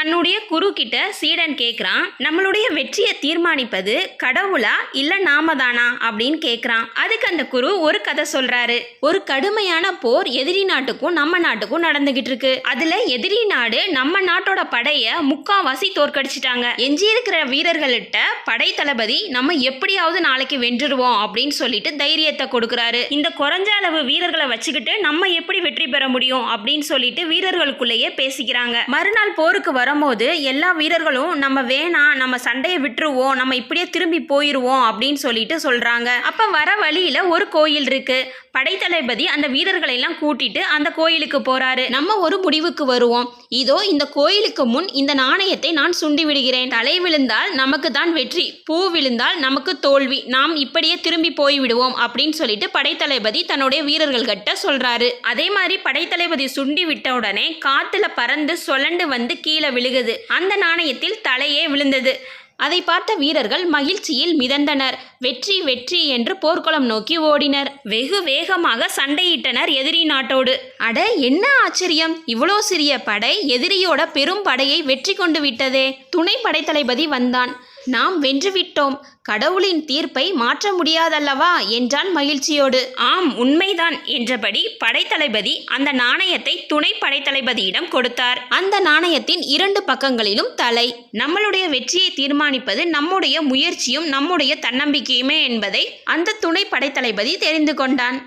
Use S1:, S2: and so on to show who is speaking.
S1: தன்னுடைய குரு கிட்ட சீடன் கேட்குறான் நம்மளுடைய வெற்றியை தீர்மானிப்பது கடவுளா இல்ல நாம தானா? அப்படின்னு கேட்குறான் அதுக்கு அந்த குரு ஒரு கதை சொல்றாரு. ஒரு கடுமையான போர் எதிரி நாட்டுக்கும் நம்ம நாட்டுக்கும் நடந்துகிட்டு இருக்கு. அதுல எதிரி நாடு நம்ம நாட்டோட படைய முக்காவாசி தோற்கடிச்சிட்டாங்க. எஞ்சி இருக்கிற வீரர்கள்ட்ட படை தளபதி நம்ம எப்படியாவது நாளைக்கு வென்றுருவோம் அப்படின்னு சொல்லிட்டு தைரியத்தை கொடுக்குறாரு. இந்த குறைஞ்ச அளவு வீரர்களை வச்சுக்கிட்டு நம்ம எப்படி வெற்றி பெற முடியும் அப்படின்னு சொல்லிட்டு வீரர்களுக்குள்ளேயே பேசிக்கிறாங்க. மறுநாள் போருக்கு வரும்போது எல்லா வீரர்களும் நம்ம வேணாம் நம்ம சண்டையை விட்டுருவோம் நம்ம இப்படியே திரும்பி போயிடுவோம் அப்படின்னு சொல்லிட்டு சொல்றாங்க. அப்ப வர வழியில ஒரு கோயில் இருக்கு. படைத்தளபதி அந்த வீரர்களை எல்லாம் கூட்டிட்டு அந்த கோயிலுக்கு போறாரு. நம்ம ஒரு முடிவுக்கு வருவோம். இதோ இந்த கோயிலுக்கு முன் இந்த நாணயத்தை நான் சுண்டி விடுகிறேன். தலை விழுந்தால் நமக்கு தான் வெற்றி பூ விழுந்தால் நமக்கு தோல்வி. நாம் இப்படியே திரும்பி போய்விடுவோம் அப்படின்னு சொல்லிட்டு படைத்தளபதி தன்னுடைய வீரர்கள் கிட்ட சொல்றாரு. அதே மாதிரி படைத்தளபதி சுண்டி விட்ட உடனே காத்துல பறந்து சொலண்டு வந்து கீழே விழுகுது. அந்த நாணயத்தில் தலையே விழுந்தது. அதை பார்த்த வீரர்கள் மகிழ்ச்சியில் மிதந்தனர். வெற்றி வெற்றி என்று போர்க்குளம் நோக்கி ஓடினர். வெகு வேகமாக சண்டையிட்டனர் எதிரி நாட்டோடு. அட என்ன ஆச்சரியம். இவ்வளோ சிறிய படை எதிரியோட பெரும் படையை வெற்றி கொண்டு விட்டதே. துணை படைத்தளபதி வந்தான். நாம் வென்றுவிட்டோம் கடவுளின் தீர்ப்பை மாற்ற முடியாதல்லவா என்றான் மகிழ்ச்சியோடு. ஆம் உண்மைதான் என்றபடி படைத்தளபதி அந்த நாணயத்தை துணை படைத்தளபதியிடம் கொடுத்தார். அந்த நாணயத்தின் இரண்டு பக்கங்களிலும் தலை. நம்மளுடைய வெற்றியை தீர்மானிப்பது நம்முடைய முயற்சியும் நம்முடைய தன்னம்பிக்கையுமே என்பதை அந்த துணை படைத்தளபதி தெரிந்து கொண்டான்.